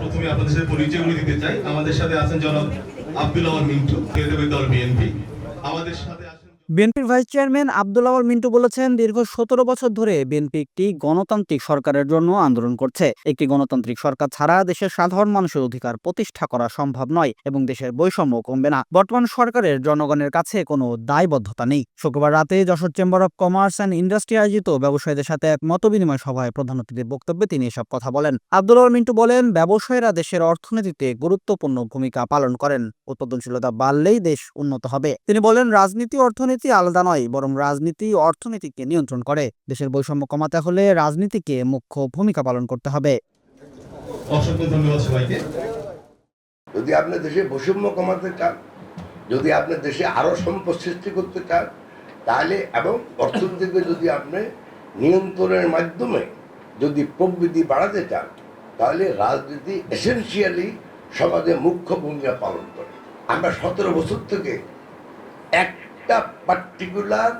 প্রথমে আপনাদের সাথে পরিচয়গুলো দিতে চাই। আমাদের সাথে আছেন জনাব আব্দুল আওয়াল মিন্টু দল বিএনপি। আমাদের সাথে বিএনপির ভাইস চেয়ারম্যান আব্দুল আওয়াল মিন্টু বলেছেন, দীর্ঘ সতেরো বছর ধরে বিএনপি একটি গণতান্ত্রিক সরকারের জন্য আন্দোলন করছে। একটি গণতান্ত্রিক সরকার ছাড়া দেশের সাধারণ মানুষের অধিকার প্রতিষ্ঠা করা সম্ভব নয় এবং দেশের বৈষম্য কমবে না। বর্তমান সরকারের জনগণের কাছে কোনো দায়বদ্ধতা নেই। শুক্রবার রাতে Jessore chamber of commerce and industry আয়োজিত ব্যবসায়ীদের সাথে এক মতবিনিময় সভায় প্রধান অতিথির বক্তব্যে তিনি এসব কথা বলেন। আব্দুল আওয়াল মিন্টু বলেন, ব্যবসায়ীরা দেশের অর্থনীতিতে গুরুত্বপূর্ণ ভূমিকা পালন করেন। উৎপাদনশীলতা বাড়লেই দেশ উন্নত হবে। তিনি বলেন, রাজনীতি অর্থনীতি আলাদা নয় বরং রাজনীতি অর্থনীতিকে নিয়ন্ত্রণ করে। দেশের বৈষম্য কমাতে হলে রাজনীতিকে মুখ্য ভূমিকা পালন করতে হবে। অসংখ্য ধন্যবাদ সবাইকে। যদি আপনি দেশে বৈষম্য কমাতে চান যদি আপনি দেশে আরও সম্পদ সৃষ্টি করতে চান তাহলে এবং অর্থনীতিকে যদি আপনি নিয়ন্ত্রণের মাধ্যমে যদি প্রবৃদ্ধি বাড়াতে চান তাহলে রাজনীতি এসেনশিয়ালি সমাজে মুখ্য ভূমিকা পালন করে। আমরা সতেরো বছর থেকে একটা পার্টিকুলার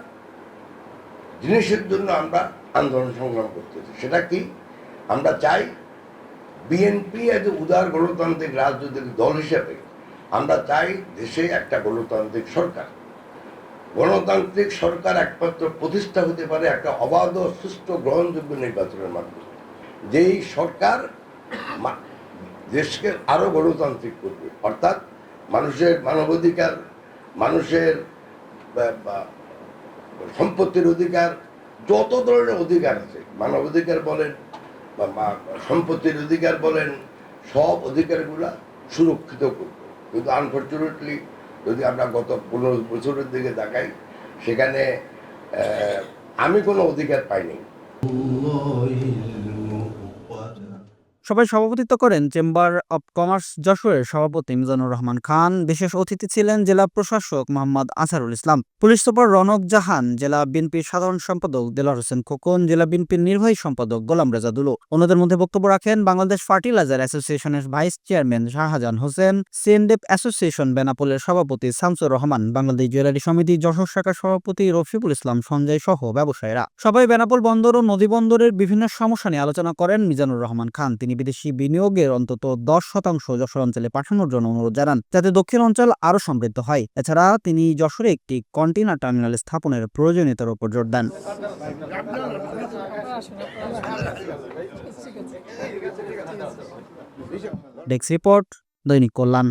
জিনিসের জন্য আমরা আন্দোলন সংগ্রাম করতেছি। সেটা কি? আমরা চাই বিএনপি এজ উদার গণতান্ত্রিক রাজনৈতিক দল হিসেবে আমরা চাই দেশে একটা গণতান্ত্রিক সরকার। গণতান্ত্রিক সরকার একমাত্র প্রতিষ্ঠা হতে পারে একটা অবাধ সুষ্ঠু গ্রহণযোগ্য নির্বাচনের মাধ্যমে। যেই সরকার দেশকে আরও গণতান্ত্রিক করবে, অর্থাৎ মানুষের মানবাধিকার, মানুষের বা- সম্পত্তির অধিকার, যত ধরনের অধিকার আছে মানবাধিকার বলেন বা সম্পত্তির অধিকার বলেন, সব অধিকারগুলা সুরক্ষিত করবে। কিন্তু আনফর্চুনেটলি যদি আমরা গত পনেরো বছরের দিকে তাকাই, সেখানে আমি কোনো অধিকার পাইনি। সবাই সভাপতিত্ব করেন চেম্বার অব কমার্স যশোরের সভাপতি মিজানুর রহমান খান। বিশেষ অতিথি ছিলেন জেলা প্রশাসক মোহাম্মদ আসারুল ইসলাম। পুলিশ সুপার রনক জাহান, জেলা বিএনপির সাধারণ সম্পাদক দেলার হোসেন খোকন, জেলা বিএনপির নির্বাহী সম্পাদক গোলাম রেজা দুলু। অন্যদের মধ্যে বক্তব্য রাখেন বাংলাদেশ ফার্টিলাইজার অ্যাসোসিয়েশনের ভাইস চেয়ারম্যান শাহজাহান হোসেন, সিএনডেপ অ্যাসোসিয়েশন বেনাপোলের সভাপতি শামসুর রহমান, বাংলাদেশ জুয়েলারি সমিতি যশোর শাখার সভাপতি রফিকুল ইসলাম সঞ্জয় সহ ব্যবসায়ীরা। সবাই বেনাপোল বন্দর ও নদী বন্দরের বিভিন্ন সমস্যা নিয়ে আলোচনা করেন মিজানুর রহমান খান। তিনি বিদেশি বিনিয়োগের অন্তত দশ শতাংশ যশোর অঞ্চলে পাঠানোর জন্য অনুরোধ জানান। যাতে দক্ষিণ অঞ্চল আরও সমৃদ্ধ হয়। এছাড়া তিনি যশোরে একটি কন্টেনার টার্মিনাল স্থাপনের প্রয়োজনীয়তার উপর জোর দেন। ডেস্ক রিপোর্ট দৈনিক কল্যাণ।